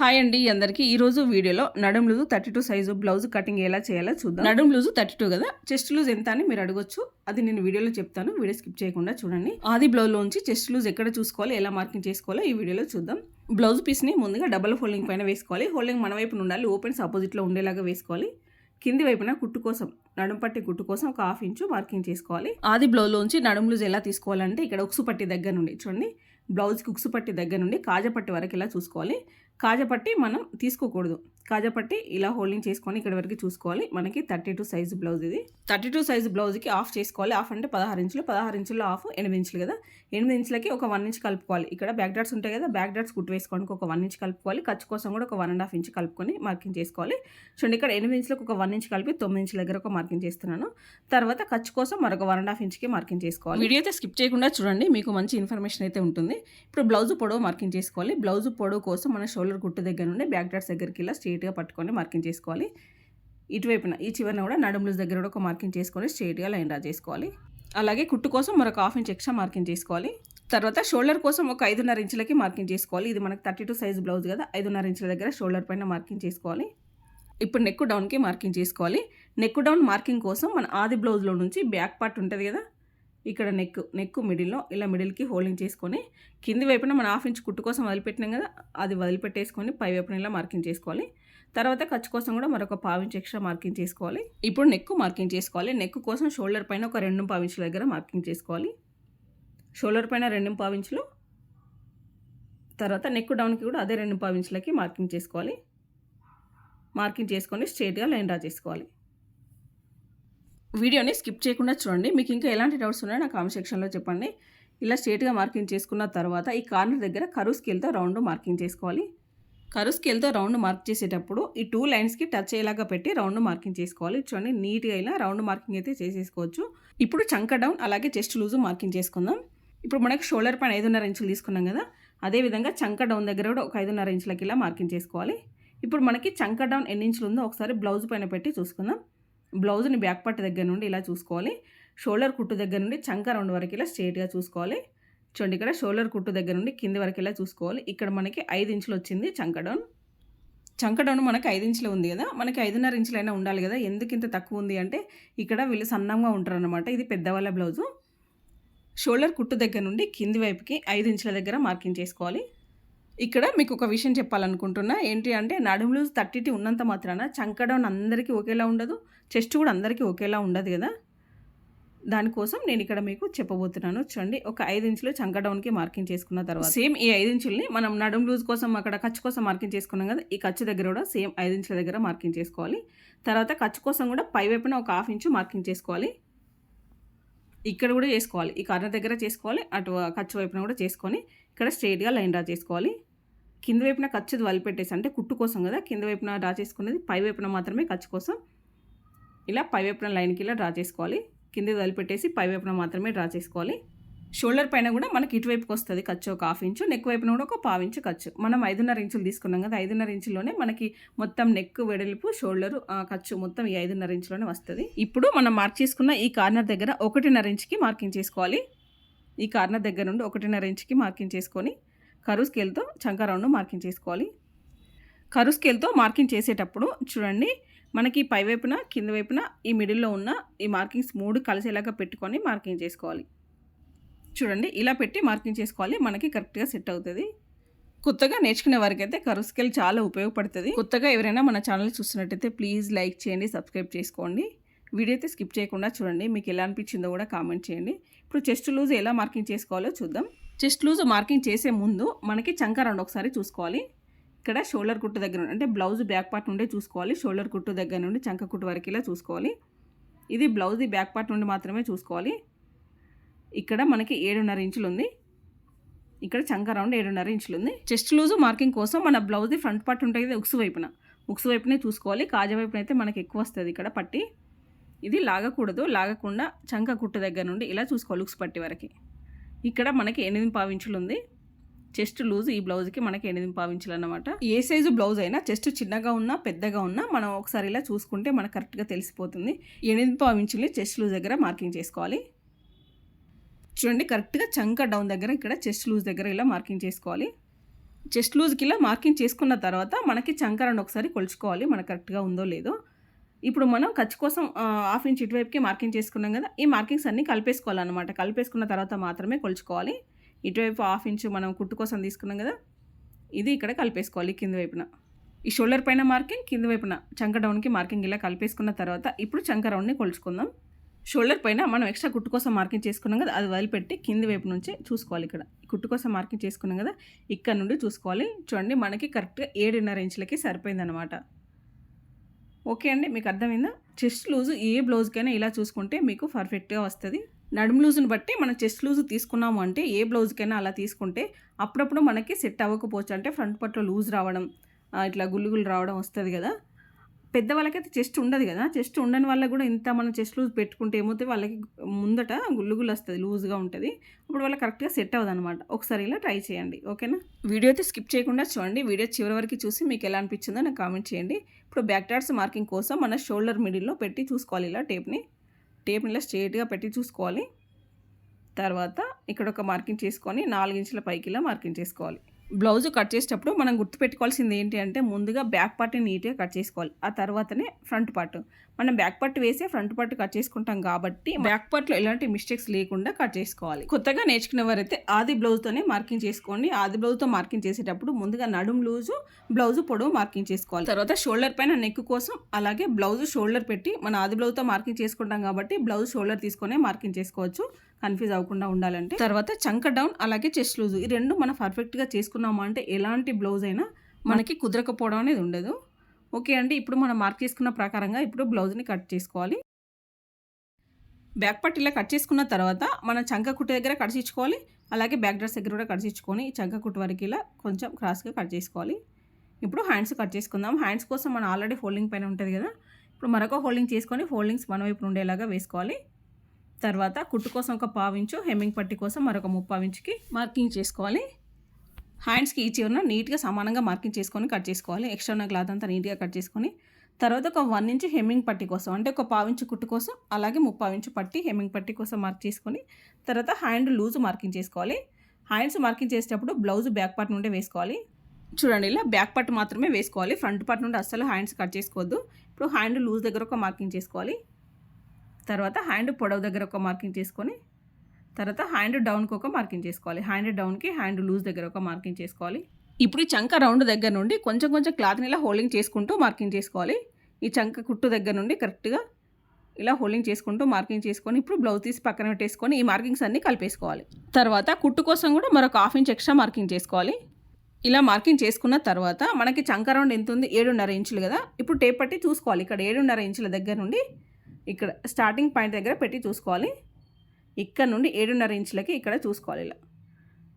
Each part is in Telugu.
హాయ్ అండి అందరికీ. ఈ రోజు వీడియోలో నడుం loose thirty two size blouse cutting ఎలా చేయాలో చూద్దాం. నడుం లూజు థర్టీ టూ కదా? చెస్ట్ లూజ్ ఎంత అని మీరు అడగొచ్చు. అది నేను వీడియోలో చెప్తాను వీడియో స్కిప్ చేయకుండా చూడండి. ఆది బ్లౌజ్ లోంచి చెస్ట్ లూజ్ ఎక్కడ చూసుకోవాలి ఎలా మార్కింగ్ చేసుకోవాలో ఈ వీడియోలో చూద్దాం. బ్లౌజ్ పీస్ని ముందుగా డబల్ హోల్డింగ్ పైన వేసుకోవాలి. హోల్డింగ్ మన వైపున ఉండాలి ఓపెన్స్ ఆపోజిట్లో ఉండేలాగా వేసుకోవాలి. కింది వైపున కుట్టు కోసం నడుం పట్టి కుట్టు కోసం ఒక హాఫ్ ఇంచు మార్కింగ్ చేసుకోవాలి. ఆది బ్లౌజ్లోంచి నడుం లూజ్ ఎలా తీసుకోవాలంటే ఇక్కడ ఉక్సు పట్టి దగ్గర నుండి చూడండి. బ్లౌజ్కి ఉక్సు పట్టి దగ్గర నుండి కాజపట్టి వరకు ఇలా చూసుకోవాలి. కాజపట్టి మనం తీసుకోకూడదు. కాజపట్టి ఇలా హోల్డింగ్ చేసుకొని ఇక్కడ వరకు చూసుకోవాలి. మనకి థర్టీ టూ సైజు బ్లౌజ్ ఇది. థర్టీ టూ సైజు బ్లౌజ్కి ఆఫ్ చేసుకోవాలి. ఆఫ్ అంటే పదహారు ఇంచులు. పదహారు ఇంచుల్లో ఆఫ్ ఎనిమిది ఇంచులు కదా. ఎనిమిది ఇంచులకి ఒక వన్ ఇంచ్ కలుపుకోవాలి. ఇక్కడ బ్యాక్ డాట్స్ ఉంటాయి కదా. బ్యాక్ డాట్స్ కుట్టు వేసుకోవడానికి ఒక వన్ ఇంచ్ కలుపుకోవాలి. ఖర్చు కోసం కూడా ఒక వన్ అండ్ హాఫ్ ఇంచ్ కలుపుకొని మార్కింగ్ చేసుకోవాలి. చూడండి ఇక్కడ ఎనిమిది ఇంచులకు ఒక వన్ ఇంచ్ కలిపి తొమ్మిది ఇంచుల దగ్గర ఒక మార్కింగ్ చేస్తున్నాను. తర్వాత ఖర్చు కోసం మరొక వన్ అండ్ హాఫ్ ఇంచ్కి మార్కింగ్ చేసుకోవాలి. వీడియో అయితే స్కిప్ చేయకుండా చూడండి. మీకు మంచి ఇన్ఫర్మేషన్ అయితే ఉంటుంది. ఇప్పుడు బ్లౌజ్ పొడవు మార్కింగ్ చేసుకోవాలి. బ్లౌజ్ పొడవు కోసం మన షోల్డర్ కుట్టు దగ్గర నుండి బ్యాక్ డాట్స్ దగ్గరికి ఇలా స్ట్రైట్గా పట్టుకొని మార్కింగ్ చేసుకోవాలి. ఇటువైపున ఈ చివరిన కూడా నడుము దగ్గర కూడా ఒక మార్కింగ్ చేసుకొని స్ట్రైట్గా లైన్ డ్రా చేసుకోవాలి. అలాగే కుట్టు కోసం మరొక హాఫ్ ఇంచ్ ఎక్స్ట్రా మార్కింగ్ చేసుకోవాలి. తర్వాత షోల్డర్ కోసం ఒక ఐదున్నర ఇంచులకి మార్కింగ్ చేసుకోవాలి. ఇది మనకు థర్టీ టూ సైజ్ బ్లౌజ్ కదా ఐదున్నర ఇంచుల దగ్గర షోల్డర్ పైన మార్కింగ్ చేసుకోవాలి. ఇప్పుడు నెక్ డౌన్కి మార్కింగ్ చేసుకోవాలి. నెక్ డౌన్ మార్కింగ్ కోసం మన ఆది బ్లౌజ్లో నుంచి బ్యాక్ పార్ట్ ఉంటుంది కదా ఇక్కడ నెక్ నెక్ మిడిల్లో ఇలా మిడిల్కి హోల్డింగ్ చేసుకొని కింది వైపున మన హాఫ్ ఇంచ్ కుట్టు కోసం వదిలిపెట్టినాం కదా అది వదిలిపెట్టేసుకొని పై వైపున ఇలా మార్కింగ్ చేసుకోవాలి. తర్వాత ఖర్చు కోసం కూడా మరొక పావించ్ ఎక్స్ట్రా మార్కింగ్ చేసుకోవాలి. ఇప్పుడు నెక్ మార్కింగ్ చేసుకోవాలి. నెక్ కోసం షోల్డర్ పైన ఒక రెండు పావించుల దగ్గర మార్కింగ్ చేసుకోవాలి. షోల్డర్ పైన రెండు పావించులు తర్వాత నెక్ డౌన్కి కూడా అదే రెండు పావించులకి మార్కింగ్ చేసుకోవాలి. మార్కింగ్ చేసుకొని స్ట్రేట్గా లైన్ డ్రా చేసుకోవాలి. వీడియోని స్కిప్ చేయకుండా చూడండి. మీకు ఇంకా ఎలాంటి డౌట్స్ ఉన్నాయో నా కామెంట్ సెక్షన్లో చెప్పండి. ఇలా స్ట్రేట్గా మార్కింగ్ చేసుకున్న తర్వాత ఈ కార్నర్ దగ్గర కరువు స్కేల్తో రౌండ్ మార్కింగ్ చేసుకోవాలి. కరువు స్కేల్తో రౌండ్ మార్క్ చేసేటప్పుడు ఈ టూ లైన్స్కి టచ్ అయ్యేలాగా పెట్టి రౌండ్ మార్కింగ్ చేసుకోవాలి. చూడండి నీట్గా ఇలా రౌండ్ మార్కింగ్ అయితే చేసేసుకోవచ్చు. ఇప్పుడు చంక డౌన్ అలాగే చెస్ట్ లూజు మార్కింగ్ చేసుకుందాం. ఇప్పుడు మనకి షోల్డర్ పైన ఐదున్నర ఇంచులు తీసుకున్నాం కదా అదేవిధంగా చంక డౌన్ దగ్గర కూడా ఒక ఐదున్నర ఇంచులకి ఇలా మార్కింగ్ చేసుకోవాలి. ఇప్పుడు మనకి చంక డౌన్ ఎన్ని ఇంచులు ఉందో ఒకసారి బ్లౌజ్ పైన పెట్టి చూసుకుందాం. బ్లౌజ్ని బ్యాక్ పట్టు దగ్గర నుండి ఇలా చూసుకోవాలి. షోల్డర్ కుట్టు దగ్గర నుండి చంక రౌండ్ వరకు ఇలా స్ట్రేట్గా చూసుకోవాలి. చూడండి ఇక్కడ షోల్డర్ కుట్టు దగ్గర నుండి కింది వరకు ఇలా చూసుకోవాలి. ఇక్కడ మనకి ఐదు ఇంచులు వచ్చింది చంక డౌన్. చంక డౌన్ మనకి ఐదు ఇంచులు ఉంది కదా? మనకి ఐదున్నర ఇంచులైనా ఉండాలి కదా? ఎందుకు ఇంత తక్కువ ఉంది అంటే ఇక్కడ వీళ్ళు సన్నంగా ఉంటారు అనమాట ఇది పెద్దవాళ్ళ బ్లౌజు. షోల్డర్ కుట్టు దగ్గర నుండి కింది వైపుకి ఐదు ఇంచుల దగ్గర మార్కింగ్ చేసుకోవాలి. ఇక్కడ మీకు ఒక విషయం చెప్పాలనుకుంటున్నా. ఏంటి అంటే నడుము లూజ్ థర్టీటీ ఉన్నంత మాత్రాన చంకడం అందరికీ ఒకేలా ఉండదు చెస్ట్ కూడా అందరికీ ఒకేలా ఉండదు కదా. దానికోసం నేను ఇక్కడ మీకు చెప్పబోతున్నాను. చూడండి ఒక ఐదు ఇంచులు చంక డౌన్కి మార్కింగ్ చేసుకున్న తర్వాత. సేమ్ ఈ ఐదు ఇంచుల్ని మనం నడుము లూజ్ కోసం అక్కడ ఖర్చు కోసం మార్కింగ్ చేసుకున్నాం కదా ఈ ఖర్చు దగ్గర కూడా సేమ్ ఐదు ఇంచుల దగ్గర మార్కింగ్ చేసుకోవాలి. తర్వాత ఖర్చు కోసం కూడా పై వైపున ఒక హాఫ్ ఇంచు మార్కింగ్ చేసుకోవాలి. ఇక్కడ కూడా చేసుకోవాలి. ఈ కార్నర్ దగ్గర చేసుకోవాలి అటు ఖర్చు వైపున కూడా చేసుకొని ఇక్కడ స్ట్రైట్గా లైన్ డ్రా చేసుకోవాలి. కింద వైపున ఖర్చుది వలిపెట్టేసి అంటే కుట్టు కోసం కదా కింద వైపున డ్రా చేసుకునేది పై వైపున మాత్రమే ఖర్చు కోసం ఇలా పై వైపున లైన్కి ఇలా డ్రా చేసుకోవాలి. కింద వదిలిపెట్టేసి పై వైపున మాత్రమే డ్రా చేసుకోవాలి. షోల్డర్ పైన కూడా మనకి ఇటువైపుకి వస్తుంది ఖర్చు ఒక హాఫ్ ఇంచు నెక్ వైపున కూడా ఒక పావు ఇంచు ఖర్చు మనం ఐదున్నర ఇంచులు తీసుకున్నాం కదా ఐదున్నర ఇంచులోనే మనకి మొత్తం నెక్ వెడల్పు షోల్డర్ ఖర్చు మొత్తం ఈ ఐదున్నర ఇంచులోనే వస్తుంది. ఇప్పుడు మనం మార్క్ చేసుకున్న ఈ కార్నర్ దగ్గర ఒకటిన్నర ఇంచుకి మార్కింగ్ చేసుకోవాలి. ఈ కార్నర్ దగ్గర నుండి ఒకటిన్నర ఇంచుకి మార్కింగ్ చేసుకొని కరు స్కేల్తో చంక రౌండ్ మార్కింగ్ చేసుకోవాలి. కరు స్కేల్తో మార్కింగ్ చేసేటప్పుడు చూడండి మనకి పై వైపున కింద వైపున ఈ మిడిల్లో ఉన్న ఈ మార్కింగ్స్ మూడు కలిసేలాగా పెట్టుకొని మార్కింగ్ చేసుకోవాలి. చూడండి ఇలా పెట్టి మార్కింగ్ చేసుకోవాలి మనకి కరెక్ట్గా సెట్ అవుతుంది. కొత్తగా నేర్చుకునే వారికి అయితే కరు స్కేల్ చాలా ఉపయోగపడుతుంది. కొత్తగా ఎవరైనా మన ఛానల్ చూస్తున్నట్టయితే ప్లీజ్ లైక్ చేయండి సబ్స్క్రైబ్ చేసుకోండి. వీడియో అయితే స్కిప్ చేయకుండా చూడండి మీకు ఎలా అనిపించిందో కూడా కామెంట్ చేయండి. ఇప్పుడు చెస్ట్ లూజ్ ఎలా మార్కింగ్ చేసుకోవాలో చూద్దాం. చెస్ట్ లూజ్ మార్కింగ్ చేసే ముందు మనకి చంక రౌండ్ ఒకసారి చూసుకోవాలి. ఇక్కడ షోల్డర్ కుట్టు దగ్గర నుండి అంటే బ్లౌజ్ బ్యాక్ పార్ట్ నుండే చూసుకోవాలి. షోల్డర్ కుట్టు దగ్గర నుండి చంక కుట్టు వరకు ఇలా చూసుకోవాలి. ఇది బ్లౌజ్ బ్యాక్ పార్ట్ నుండి మాత్రమే చూసుకోవాలి. ఇక్కడ మనకి ఏడున్నర ఇంచులు ఉంది ఇక్కడ చంక రౌండ్ ఏడున్నర ఇంచులు ఉంది చెస్ట్ లూజ్ మార్కింగ్ కోసం మన బ్లౌజ్ ఫ్రంట్ పార్ట్ ఉంటుంది కదా ఉక్సు వైపున. ఉక్సు వైపునే చూసుకోవాలి. కాజ వైపున అయితే మనకి ఎక్కువ వస్తుంది ఇక్కడ పట్టి. ఇది లాగకూడదు. లాగకుండా చంక కుట్టు దగ్గర నుండి ఇలా చూసుకోవాలి ఉక్స్ పట్టి వరకు. ఇక్కడ మనకి ఎనిమిది పావించులు ఉంది. చెస్ట్ లూజ్ ఈ బ్లౌజ్కి మనకి ఎనిమిది పావించులు అనమాట ఏ సైజు బ్లౌజ్ అయినా చెస్ట్ చిన్నగా ఉన్నా పెద్దగా ఉన్నా మనం ఒకసారి ఇలా చూసుకుంటే మనకు కరెక్ట్గా తెలిసిపోతుంది. ఎనిమిది పావు చెస్ట్ లూజ్ దగ్గర మార్కింగ్ చేసుకోవాలి. చూడండి కరెక్ట్గా చంక డౌన్ దగ్గర ఇక్కడ చెస్ట్ లూజ్ దగ్గర ఇలా మార్కింగ్ చేసుకోవాలి. చెస్ట్ లూజ్కి ఇలా మార్కింగ్ చేసుకున్న తర్వాత మనకి చంకరను ఒకసారి కొలుచుకోవాలి మనకు కరెక్ట్గా ఉందో లేదో. ఇప్పుడు మనం ఖర్చు కోసం హాఫ్ ఇంచ్ ఇటువైపుకి మార్కింగ్ చేసుకున్నాం కదా ఈ మార్కింగ్స్ అన్నీ కలిపేసుకోవాలన్నమాట. కలిపేసుకున్న తర్వాత మాత్రమే కొలుచుకోవాలి. ఇటువైపు హాఫ్ ఇంచ్ మనం కుట్టు కోసం తీసుకున్నాం కదా ఇది ఇక్కడ కలిపేసుకోవాలి కింద వైపున. ఈ షోల్డర్ పైన మార్కింగ్ కింద వైపున చంక డౌన్కి మార్కింగ్ ఇలా కలిపేసుకున్న తర్వాత ఇప్పుడు చంక రౌండ్ని కొలుచుకుందాం. షోల్డర్ పైన మనం ఎక్స్ట్రా కుట్టు కోసం మార్కింగ్ చేసుకున్నాం కదా అది వదిలిపెట్టి కింది వైపు నుంచే చూసుకోవాలి ఇక్కడ. ఈ కుట్టు కోసం మార్కింగ్ చేసుకున్నాం కదా ఇక్కడ నుండి చూసుకోవాలి. చూడండి మనకి కరెక్ట్గా ఏడున్నర ఇంచులకి సరిపోయిందనమాట ఓకే అండి మీకు అర్థమైందా? చెస్ట్ లూజు ఏ బ్లౌజ్కైనా ఇలా చూసుకుంటే మీకు పర్ఫెక్ట్గా వస్తుంది. నడుము లూజుని బట్టి మనం చెస్ట్ లూజు తీసుకున్నాము అంటే ఏ బ్లౌజ్కైనా అలా తీసుకుంటే అప్పుడప్పుడు మనకి సెట్ అవ్వకపోవచ్చు. అంటే ఫ్రంట్ పట్లో లూజ్ రావడం ఇట్లా గుల్లుగులు రావడం వస్తుంది కదా. పెద్దవాళ్ళకైతే చెస్ట్ ఉండదు కదా. చెస్ట్ ఉండని వాళ్ళకి కూడా ఇంత మనం చెస్ట్ లూజ్ పెట్టుకుంటే ఏమవుతుంది? వాళ్ళకి ముందట గుల్లుగులు వస్తుంది లూజ్గా ఉంటుంది. అప్పుడు వాళ్ళకి కరెక్ట్గా సెట్ అవ్వదు అనమాట ఒకసారి ఇలా ట్రై చేయండి. ఓకేనా? వీడియో అయితే స్కిప్ చేయకుండా చూడండి. వీడియో చివరి వరకు చూసి మీకు ఎలా అనిపించిందో నాకు కామెంట్ చేయండి. ఇప్పుడు బ్యాక్ డాట్స్ మార్కింగ్ కోసం మన షోల్డర్ మిడిల్లో పెట్టి చూసుకోవాలి. ఇలా టేప్ని టేప్ని ఇలా స్ట్రేట్గా పెట్టి చూసుకోవాలి. తర్వాత ఇక్కడ ఒక మార్కింగ్ చేసుకొని నాలుగు ఇంచుల పైకి ఇలా మార్కింగ్ చేసుకోవాలి. బ్లౌజ్ కట్ చేసేటప్పుడు మనం గుర్తుపెట్టుకోవాల్సింది ఏంటి అంటే ముందుగా బ్యాక్ పార్ట్ని నీట్గా కట్ చేసుకోవాలి. ఆ తర్వాతనే ఫ్రంట్ పార్ట్. మనం బ్యాక్ పార్ట్ వేసే ఫ్రంట్ పార్ట్ కట్ చేసుకుంటాం కాబట్టి బ్యాక్ పార్ట్లో ఎలాంటి మిస్టేక్స్ లేకుండా కట్ చేసుకోవాలి. కొత్తగా నేర్చుకునే వారైతే ఆది బ్లౌజ్తోనే మార్కింగ్ చేసుకోండి. ఆది బ్లౌజ్తో మార్కింగ్ చేసేటప్పుడు ముందుగా నడుము లూజు బ్లౌజ్ పొడవు మార్కింగ్ చేసుకోవాలి. తర్వాత షోల్డర్ పైన నెక్ కోసం అలాగే బ్లౌజ్ షోల్డర్ పెట్టి మన ఆది బ్లౌజ్తో మార్కింగ్ చేసుకుంటాం కాబట్టి బ్లౌజ్ షోల్డర్ తీసుకొనే మార్కింగ్ చేసుకోవచ్చు. కన్ఫ్యూజ్ అవ్వకుండా ఉండాలంటే. తర్వాత చంక డౌన్ అలాగే చెస్ట్ లూజ్. ఈ రెండు మనం పర్ఫెక్ట్గా చేసుకున్నాము అంటే ఎలాంటి బ్లౌజ్ అయినా మనకి కుదరకపోవడం అనేది ఉండదు. ఓకే అండి ఇప్పుడు మనం మార్క్ చేసుకున్న ప్రకారంగా ఇప్పుడు బ్లౌజ్ని కట్ చేసుకోవాలి. బ్యాక్ పార్ట్ ఇలా కట్ చేసుకున్న తర్వాత మనం చంక కుట్టు దగ్గర కడిచించుకోవాలి అలాగే బ్యాక్ డ్రెస్ దగ్గర కూడా కడిచించుకొని చంక కుట్టు వరకు ఇలా కొంచెం క్రాస్గా కట్ చేసుకోవాలి. ఇప్పుడు హ్యాండ్స్ కట్ చేసుకుందాం. హ్యాండ్స్ కోసం మనం ఆల్రెడీ ఫోల్డింగ్ పైన ఉంటుంది కదా. ఇప్పుడు మరొక ఫోల్డింగ్ చేసుకొని ఫోల్డింగ్స్ మన వైపు ఉండేలాగా వేసుకోవాలి. తర్వాత కుట్టు కోసం ఒక పావించు హెమ్మింగ్ పట్టి కోసం మరొక ముప్పావించుకి మార్కింగ్ చేసుకోవాలి. హ్యాండ్స్కి ఈ చివరన నీట్గా సమానంగా మార్కింగ్ చేసుకొని కట్ చేసుకోవాలి. ఎక్స్ట్రా ఉన్న క్లాత్ అంతా నీట్గా కట్ చేసుకొని తర్వాత ఒక వన్ ఇంచ్ హెమ్మింగ్ పట్టి కోసం అంటే ఒక పావించు కుట్టు కోసం అలాగే ముప్పావించు పట్టి హెమ్మింగ్ పట్టి కోసం మార్క్ చేసుకొని తర్వాత హ్యాండ్ లూజ్ మార్కింగ్ చేసుకోవాలి. హ్యాండ్స్ మార్కింగ్ చేసేటప్పుడు బ్లౌజ్ బ్యాక్ పార్ట్ నుండి వేసుకోవాలి. చూడండి ఇలా బ్యాక్ పార్ట్ మాత్రమే వేసుకోవాలి. ఫ్రంట్ పార్ట్ నుండి అస్సలు హ్యాండ్స్ కట్ చేసుకోవద్దు. ఇప్పుడు హ్యాండ్ లూజ్ దగ్గర ఒక మార్కింగ్ చేసుకోవాలి. తర్వాత హ్యాండ్ పొడవు దగ్గర ఒక మార్కింగ్ చేసుకొని తర్వాత హ్యాండ్ డౌన్కి ఒక మార్కింగ్ చేసుకోవాలి. హ్యాండ్ డౌన్కి హ్యాండ్ లూజ్ దగ్గర ఒక మార్కింగ్ చేసుకోవాలి. ఇప్పుడు ఈ చంక రౌండ్ దగ్గర నుండి కొంచెం కొంచెం క్లాత్ని ఇలా హోల్డింగ్ చేసుకుంటూ మార్కింగ్ చేసుకోవాలి. ఈ చంక కుట్టు దగ్గర నుండి కరెక్ట్గా ఇలా హోల్డింగ్ చేసుకుంటూ మార్కింగ్ చేసుకొని ఇప్పుడు బ్లౌజ్ తీసి పక్కన పెట్టేసుకొని ఈ మార్కింగ్స్ అన్నీ కలిపేసుకోవాలి. తర్వాత కుట్టు కోసం కూడా మరొక హాఫ్ ఇంచ్ ఎక్స్ట్రా మార్కింగ్ చేసుకోవాలి. ఇలా మార్కింగ్ చేసుకున్న తర్వాత మనకి చంక రౌండ్ ఎంత ఉంది? ఏడున్నర ఇంచులు కదా? ఇప్పుడు టేప్ పట్టి చూసుకోవాలి. ఇక్కడ ఏడున్నర ఇంచుల దగ్గర నుండి ఇక్కడ స్టార్టింగ్ పాయింట్ దగ్గర పెట్టి చూసుకోవాలి. ఇక్కడ నుండి ఏడున్నర ఇంచులకి ఇక్కడ చూసుకోవాలి ఇలా.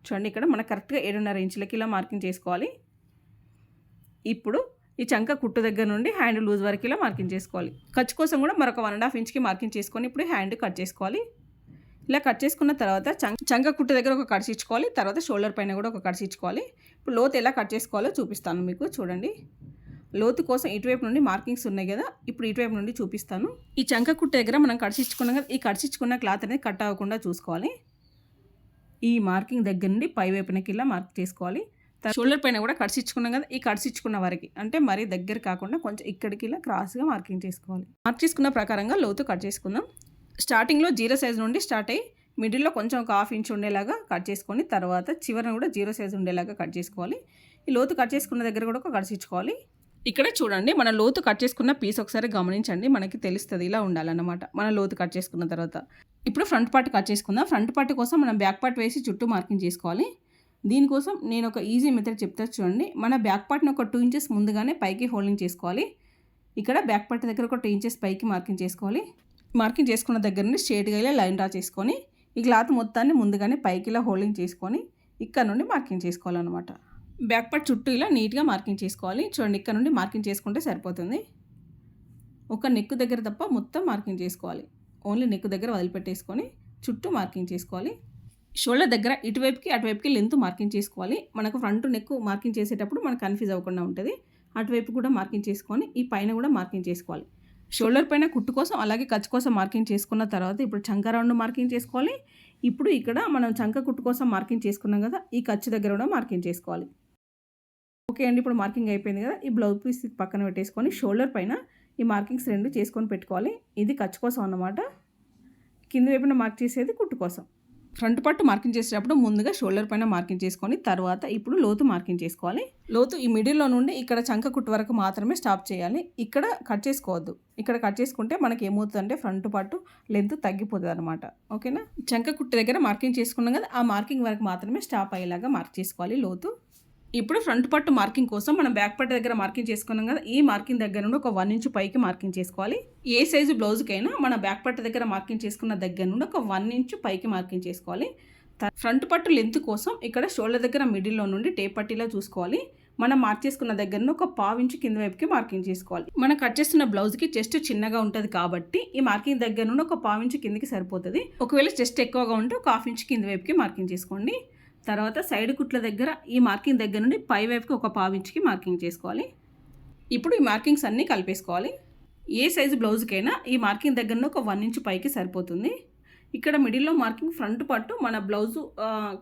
చూడండి ఇక్కడ మనకు కరెక్ట్గా ఏడున్నర ఇంచులకి ఇలా మార్కింగ్ చేసుకోవాలి. ఇప్పుడు ఈ చంక కుట్టు దగ్గర నుండి హ్యాండ్ లూజ్ వరకు ఇలా మార్కింగ్ చేసుకోవాలి. ఖర్చు కోసం కూడా మరొక వన్ అండ్ హాఫ్ ఇంచ్కి మార్కింగ్ చేసుకొని ఇప్పుడు హ్యాండ్ కట్ చేసుకోవాలి. ఇలా కట్ చేసుకున్న తర్వాత చంక చంక కుట్టు దగ్గర ఒక కట్స్ ఇచ్చుకోవాలి. తర్వాత షోల్డర్ పైన కూడా ఒక కట్స్ ఇచ్చుకోవాలి. ఇప్పుడు లోతు ఎలా కట్ చేసుకోవాలో చూపిస్తాను మీకు. చూడండి. లోతు కోసం ఇటువైపు నుండి మార్కింగ్స్ ఉన్నాయి కదా ఇప్పుడు ఇటువైపు నుండి చూపిస్తాను. ఈ చంక కుట్టు దగ్గర మనం కడిచిచ్చుకున్నాం కదా ఈ కడిచిచ్చుకున్న క్లాత్ అనేది కట్ అవ్వకుండా చూసుకోవాలి. ఈ మార్కింగ్ దగ్గర నుండి పై వైపునకి ఇలా మార్క్ చేసుకోవాలి. షోల్డర్ పైన కూడా కడిచిచ్చుకున్నాం కదా ఈ కడిచిచ్చుకున్న వరకు అంటే మరీ దగ్గర కాకుండా కొంచెం ఇక్కడికి ఇలా క్రాస్గా మార్కింగ్ చేసుకోవాలి. మార్క్ చేసుకున్న ప్రకారంగా లోతు కట్ చేసుకుందాం. స్టార్టింగ్లో జీరో సైజ్ నుండి స్టార్ట్ అయ్యి మిడిల్లో కొంచెం ఒక హాఫ్ ఇంచ్ ఉండేలాగా కట్ చేసుకొని తర్వాత చివరన కూడా జీరో సైజ్ ఉండేలాగా కట్ చేసుకోవాలి. ఈ లోతు కట్ చేసుకున్న దగ్గర కూడా ఒక కడిచిచ్చుకోవాలి ఇక్కడ చూడండి మన లోతు కట్ చేసుకున్న పీస్ ఒకసారి గమనించండి మనకి తెలుస్తుంది ఇలా ఉండాలన్నమాట. మన లోతు కట్ చేసుకున్న తర్వాత. ఇప్పుడు ఫ్రంట్ పార్ట్ కట్ చేసుకుందాం. ఫ్రంట్ పార్ట్ కోసం మనం బ్యాక్ పార్ట్ వేసి చుట్టూ మార్కింగ్ చేసుకోవాలి. దీనికోసం నేను ఒక ఈజీ మెథడ్ చెప్తా చూడండి. మన బ్యాక్ పార్ట్ని ఒక టూ ఇంచెస్ ముందుగానే పైకి హోల్డింగ్ చేసుకోవాలి. ఇక్కడ బ్యాక్ పార్ట్ దగ్గర ఒక టూ ఇంచెస్ పైకి మార్కింగ్ చేసుకోవాలి. మార్కింగ్ చేసుకున్న దగ్గర నుండి స్ట్రేట్గా ఇలా లైన్ డ్రా చేసుకొని ఈ క్లాత్ మొత్తాన్ని ముందుగానే పైకి ఇలా హోల్డింగ్ చేసుకొని ఇక్కడ నుండి మార్కింగ్ చేసుకోవాలన్నమాట. బ్యాక్ పార్ట్ చుట్టూ ఇలా నీట్గా మార్కింగ్ చేసుకోవాలి. చూడండి ఇక్కడ నుండి మార్కింగ్ చేసుకుంటే సరిపోతుంది. ఒక నెక్ దగ్గర తప్ప మొత్తం మార్కింగ్ చేసుకోవాలి. ఓన్లీ నెక్ దగ్గర వదిలిపెట్టేసుకొని చుట్టూ మార్కింగ్ చేసుకోవాలి. షోల్డర్ దగ్గర ఇటువైపుకి అటువైపుకి లెంత్ మార్కింగ్ చేసుకోవాలి. మనకు ఫ్రంట్ నెక్ మార్కింగ్ చేసేటప్పుడు మనకు కన్ఫ్యూజ్ అవ్వకుండా ఉంటుంది. అటువైపు కూడా మార్కింగ్ చేసుకొని ఈ పైన కూడా మార్కింగ్ చేసుకోవాలి. షోల్డర్ పైన కుట్టు కోసం అలాగే ఖర్చు కోసం మార్కింగ్ చేసుకున్న తర్వాత ఇప్పుడు చంక రౌండ్ మార్కింగ్ చేసుకోవాలి. ఇప్పుడు ఇక్కడ మనం చంక కుట్టు కోసం మార్కింగ్ చేసుకున్నాం కదా ఈ ఖర్చు దగ్గర కూడా మార్కింగ్ చేసుకోవాలి. ఓకే అండి ఇప్పుడు మార్కింగ్ అయిపోయింది కదా ఈ బ్లౌజ్ పీస్ పక్కన పెట్టేసుకొని షోల్డర్ పైన ఈ మార్కింగ్స్ రెండు చేసుకొని పెట్టుకోవాలి. ఇది ఖర్చు కోసం అన్నమాట. కింద వైపున మార్క్ చేసేది కుట్టు కోసం. ఫ్రంట్ పట్టు మార్కింగ్ చేసేటప్పుడు ముందుగా షోల్డర్ పైన మార్కింగ్ చేసుకొని తర్వాత ఇప్పుడు లోతు మార్కింగ్ చేసుకోవాలి. లోతు ఈ మిడిల్లో నుండి ఇక్కడ చంక కుట్టు వరకు మాత్రమే స్టాప్ చేయాలి. ఇక్కడ కట్ చేసుకోవద్దు. ఇక్కడ కట్ చేసుకుంటే మనకి ఏమవుతుందంటే ఫ్రంట్ పట్టు లెంత్ తగ్గిపోతుంది అనమాట ఓకేనా? చంక కుట్టు దగ్గర మార్కింగ్ చేసుకున్నాం కదా ఆ మార్కింగ్ వరకు మాత్రమే స్టాప్ అయ్యేలాగా మార్క్ చేసుకోవాలి లోతు. ఇప్పుడు ఫ్రంట్ పట్టు మార్కింగ్ కోసం మనం బ్యాక్ పట్టు దగ్గర మార్కింగ్ చేసుకున్నాం కదా ఈ మార్కింగ్ దగ్గర నుండి ఒక వన్ ఇంచ్ పైకి మార్కింగ్ చేసుకోవాలి. ఏ సైజు బ్లౌజ్కైనా మన బ్యాక్ పట్టు దగ్గర మార్కింగ్ చేసుకున్న దగ్గర నుండి ఒక వన్ ఇంచ్ పైకి మార్కింగ్ చేసుకోవాలి. ఫ్రంట్ పట్టు లెంత్ కోసం ఇక్కడ షోల్డర్ దగ్గర మిడిల్లో నుండి టేప్ పట్టీలా చూసుకోవాలి. మనం మార్క్ చేసుకున్న దగ్గర ఒక పావు ఇంచు కింద వైపుకి మార్కింగ్ చేసుకోవాలి. మనం కట్ చేస్తున్న బ్లౌజ్కి చెస్ట్ చిన్నగా ఉంటుంది కాబట్టి ఈ మార్కింగ్ దగ్గర నుండి ఒక పావు ఇంచు కిందకి సరిపోతుంది. ఒకవేళ చెస్ట్ ఎక్కువగా ఉంటే ఒక హాఫ్ ఇంచ్ కింద వైపుకి మార్కింగ్ చేసుకోండి. తర్వాత సైడ్ కుట్ల దగ్గర ఈ మార్కింగ్ దగ్గర నుండి పై వైపుకి ఒక పావించికి మార్కింగ్ చేసుకోవాలి. ఇప్పుడు ఈ మార్కింగ్స్ అన్నీ కలిపేసుకోవాలి. ఏ సైజు బ్లౌజ్కైనా ఈ మార్కింగ్ దగ్గర నుండి ఒక వన్ ఇంచ్ పైకి సరిపోతుంది. ఇక్కడ మిడిల్లో మార్కింగ్ ఫ్రంట్ పట్టు మన బ్లౌజు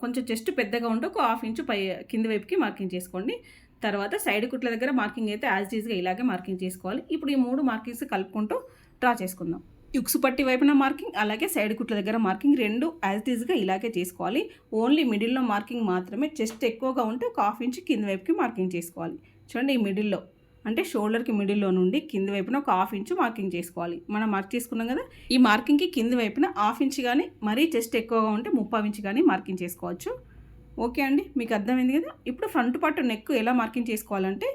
కొంచెం చెస్ట్ పెద్దగా ఉంటే ఒక హాఫ్ ఇంచు పై కింద వైపుకి మార్కింగ్ చేసుకోండి. తర్వాత సైడ్ కుట్ల దగ్గర మార్కింగ్ అయితే యాజ్ ఈజ్గా ఇలాగే మార్కింగ్ చేసుకోవాలి. ఇప్పుడు ఈ మూడు మార్కింగ్స్ కలుపుకుంటూ డ్రా చేసుకుందాం. యుక్సు పట్టి వైపున మార్కింగ్ అలాగే సైడ్ కుట్ల దగ్గర మార్కింగ్ రెండు యాజ్ ఈజ్గా ఇలాగే చేసుకోవాలి. ఓన్లీ మిడిల్లో మార్కింగ్ మాత్రమే చెస్ట్ ఎక్కువగా ఉంటే ఒక హాఫ్ ఇంచ్ కింద వైపుకి మార్కింగ్ చేసుకోవాలి. చూడండి ఈ మిడిల్లో అంటే షోల్డర్కి మిడిల్లో నుండి కింద వైపున ఒక హాఫ్ ఇంచు మార్కింగ్ చేసుకోవాలి. మనం మార్క్ చేసుకున్నాం కదా ఈ మార్కింగ్కి కింద వైపున హాఫ్ ఇంచ్ కానీ మరీ చెస్ట్ ఎక్కువగా ఉంటే ముప్పై ఇంచ్ కానీ మార్కింగ్ చేసుకోవచ్చు. ఓకే అండి మీకు అర్థమైంది కదా? ఇప్పుడు ఫ్రంట్ పార్ట్ నెక్ ఎలా మార్కింగ్ చేసుకోవాలంటే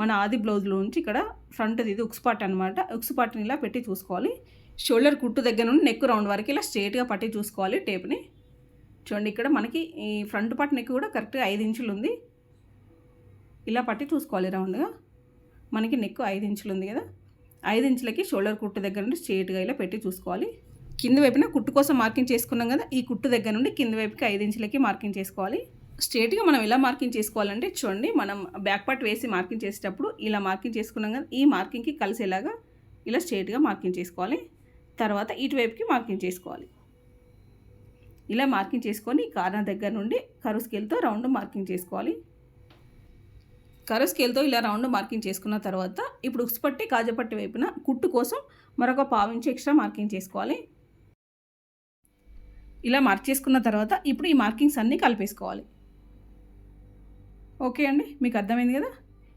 మన ఆది బ్లౌజ్లో నుంచి ఇక్కడ ఫ్రంట్ ఇది ఉక్స్ పార్ట్ అనమాట ఉక్స్ పార్ట్ని ఇలా పెట్టి చూసుకోవాలి. షోల్డర్ కుట్టు దగ్గర నుండి నెక్ రౌండ్ వరకు ఇలా స్ట్రేట్గా పట్టి చూసుకోవాలి టేప్ని చూడండి ఇక్కడ మనకి ఈ ఫ్రంట్ పార్ట్ నెక్ కూడా కరెక్ట్గా ఐదు ఇంచులు ఉంది. ఇలా పట్టి చూసుకోవాలి రౌండ్గా మనకి నెక్ ఐదు ఇంచులు ఉంది కదా. ఐదు ఇంచులకి షోల్డర్ కుట్టు దగ్గర నుండి స్ట్రేట్గా ఇలా పెట్టి చూసుకోవాలి. కింద వైపున కుట్టు కోసం మార్కింగ్ చేసుకున్నాం కదా ఈ కుట్టు దగ్గర నుండి కింద వైపుకి ఐదు ఇంచులకి మార్కింగ్ చేసుకోవాలి. స్ట్రేట్గా మనం ఎలా మార్కింగ్ చేసుకోవాలంటే చూడండి మనం బ్యాక్ పార్ట్ వేసి మార్కింగ్ చేసేటప్పుడు ఇలా మార్కింగ్ చేసుకున్నాం కదా ఈ మార్కింగ్కి కలిసేలాగా ఇలా స్ట్రేట్గా మార్కింగ్ చేసుకోవాలి. తర్వాత ఇటువైపుకి మార్కింగ్ చేసుకోవాలి. ఇలా మార్కింగ్ చేసుకొని కార్నర్ దగ్గర నుండి కరు స్కేల్తో రౌండ్ మార్కింగ్ చేసుకోవాలి. కరు స్కేల్తో ఇలా రౌండ్ మార్కింగ్ చేసుకున్న తర్వాత ఇప్పుడు ఉక్సుపట్టి కాజపట్టి వైపున కుట్టు కోసం మరొక పావించి ఎక్స్ట్రా మార్కింగ్ చేసుకోవాలి. ఇలా మార్క్ చేసుకున్న తర్వాత ఇప్పుడు ఈ మార్కింగ్స్ అన్నీ కలిపేసుకోవాలి. ఓకే అండి? మీకు అర్థమైంది కదా?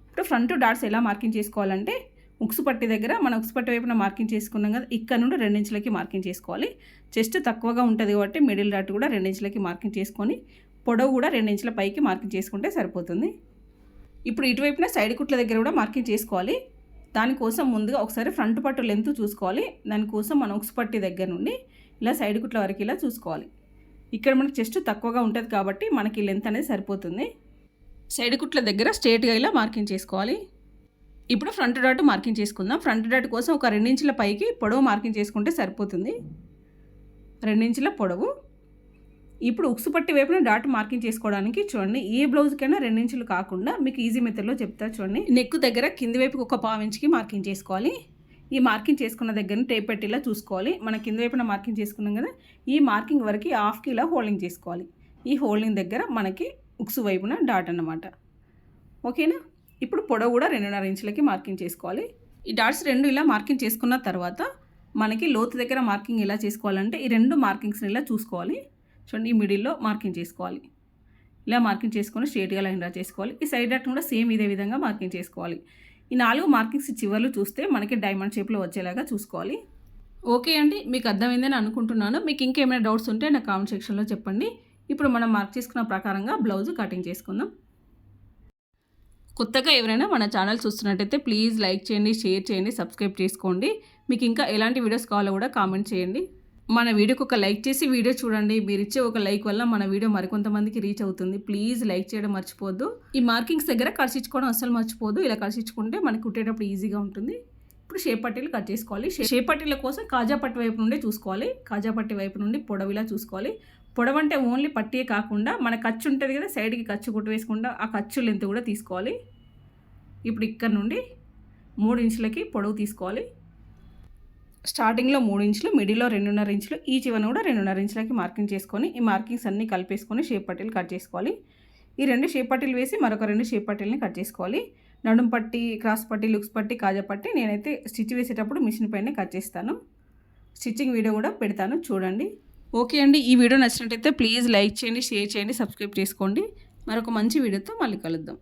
ఇప్పుడు ఫ్రంట్ డాట్స్ ఎలా మార్కింగ్ చేసుకోవాలంటే ఉక్సు పట్టి దగ్గర మన ఉక్సు పట్టి వైపున మార్కింగ్ చేసుకున్నాం కదా ఇక్కడ నుండి రెండించులకి మార్కింగ్ చేసుకోవాలి. చెస్ట్ తక్కువగా ఉంటుంది కాబట్టి మిడిల్ డాట్ కూడా రెండించులకి మార్కింగ్ చేసుకొని పొడవు కూడా రెండించుల పైకి మార్కింగ్ చేసుకుంటే సరిపోతుంది. ఇప్పుడు ఇటువైపున సైడ్ కుట్ల దగ్గర కూడా మార్కింగ్ చేసుకోవాలి. దానికోసం ముందుగా ఒకసారి ఫ్రంట్ పట్టు లెంత్ చూసుకోవాలి. దానికోసం మన ఉక్సు పట్టి దగ్గర నుండి ఇలా సైడ్ కుట్ల వరకు ఇలా చూసుకోవాలి. ఇక్కడ మనకి చెస్ట్ తక్కువగా ఉంటుంది కాబట్టి మనకి లెంత్ అనేది సరిపోతుంది. సైడ్ కుట్ల దగ్గర స్ట్రేట్గా ఇలా మార్కింగ్ చేసుకోవాలి. ఇప్పుడు ఫ్రంట్ డాట్ మార్కింగ్ చేసుకుందాం. ఫ్రంట్ డాట్ కోసం ఒక రెండించుల పైకి పొడవు మార్కింగ్ చేసుకుంటే సరిపోతుంది. రెండించుల పొడవు. ఇప్పుడు ఉక్సు పట్టి వైపున డాట్ మార్కింగ్ చేసుకోవడానికి చూడండి ఏ బ్లౌజ్కైనా రెండించులు కాకుండా మీకు ఈజీ మెథడ్లో చెప్తా చూడండి. నెక్ దగ్గర కింది వైపుకి ఒక పావు ఇంచుకి మార్కింగ్ చేసుకోవాలి. ఈ మార్కింగ్ చేసుకున్న దగ్గరని టేప్ పెట్టేలా చూసుకోవాలి. మన కింద వైపున మార్కింగ్ చేసుకున్నాం కదా ఈ మార్కింగ్ వరకు హాఫ్కి ఇలా హోల్డింగ్ చేసుకోవాలి. ఈ హోల్డింగ్ దగ్గర మనకి ఉక్సు వైపున డాట్ అన్నమాట. ఓకేనా? ఇప్పుడు పొడవు కూడా రెండున్నర ఇంచులకి మార్కింగ్ చేసుకోవాలి. ఈ డాట్స్ రెండు ఇలా మార్కింగ్ చేసుకున్న తర్వాత మనకి లోతు దగ్గర మార్కింగ్ ఎలా చేసుకోవాలంటే ఈ రెండు మార్కింగ్స్ని ఇలా చూసుకోవాలి. చూడండి ఈ మిడిల్లో మార్కింగ్ చేసుకోవాలి. ఇలా మార్కింగ్ చేసుకొని స్ట్రేట్గా లైన్ డ్రా చేసుకోవాలి. ఈ సైడ్ డాట్ కూడా సేమ్ ఇదే విధంగా మార్కింగ్ చేసుకోవాలి. ఈ నాలుగు మార్కింగ్స్ చివర్లు చూస్తే మనకి డైమండ్ షేప్లో వచ్చేలాగా చూసుకోవాలి. ఓకే అండి మీకు అర్థమైందని అనుకుంటున్నాను. మీకు ఇంకేమైనా డౌట్స్ ఉంటే నా కామెంట్ సెక్షన్లో చెప్పండి. ఇప్పుడు మనం మార్క్ చేసుకున్న ప్రకారంగా బ్లౌజ్ కటింగ్ చేసుకుందాం. కొత్తగా ఎవరైనా మన ఛానల్ చూస్తున్నట్టయితే ప్లీజ్ లైక్ చేయండి షేర్ చేయండి సబ్స్క్రైబ్ చేసుకోండి. మీకు ఇంకా ఎలాంటి వీడియోస్ కావాలో కూడా కామెంట్ చేయండి. మన వీడియోకి ఒక లైక్ చేసి వీడియో చూడండి. మీరు ఇచ్చే ఒక లైక్ వల్ల మన వీడియో మరికొంతమందికి రీచ్ అవుతుంది. ప్లీజ్ లైక్ చేయడం మర్చిపోద్దు ఈ మార్కింగ్స్ దగ్గర కడిచించుకోవడం అసలు మర్చిపోదు ఇలా కడిచించుకుంటే మనకి కుట్టేటప్పుడు ఈజీగా ఉంటుంది. ఇప్పుడు షేప్ పట్టీలు కట్ చేసుకోవాలి. షేప్ పట్టీల కోసం కాజా పట్టి వైపు నుండి చూసుకోవాలి. కాజా పట్టి వైపు నుండి పొడవిలా చూసుకోవాలి. పొడవంటే ఓన్లీ పట్టియే కాకుండా మన ఖర్చు ఉంటుంది కదా సైడ్కి ఖర్చు కుట్టు వేసుకుండా ఆ ఖర్చు లెంత్ కూడా తీసుకోవాలి. ఇప్పుడు ఇక్కడ నుండి మూడు ఇంచులకి పొడవు తీసుకోవాలి. స్టార్టింగ్లో మూడు ఇంచులు మిడిల్లో రెండున్నర ఇంచులు ఈ చివరిని కూడా రెండున్నర ఇంచులకి మార్కింగ్ చేసుకొని ఈ మార్కింగ్స్ అన్నీ కలిపేసుకొని షేప్ పట్టీలు కట్ చేసుకోవాలి. ఈ రెండు షేప్ పట్టీలు వేసి మరొక రెండు షేప్ పట్టీలని కట్ చేసుకోవాలి. నడుం పట్టి క్రాస్ పట్టి లుక్స్ పట్టి కాజా పట్టి నేనైతే స్టిచ్ వేసేటప్పుడు మిషన్ పైన కట్ చేస్తాను. స్టిచ్చింగ్ వీడియో కూడా పెడతాను చూడండి. ఓకే అండి. ఈ వీడియో నచ్చినట్టయితే ప్లీజ్ లైక్ చేయండి షేర్ చేయండి సబ్స్క్రైబ్ చేసుకోండి. మరొక మంచి వీడియోతో మళ్ళీ కలుద్దాం.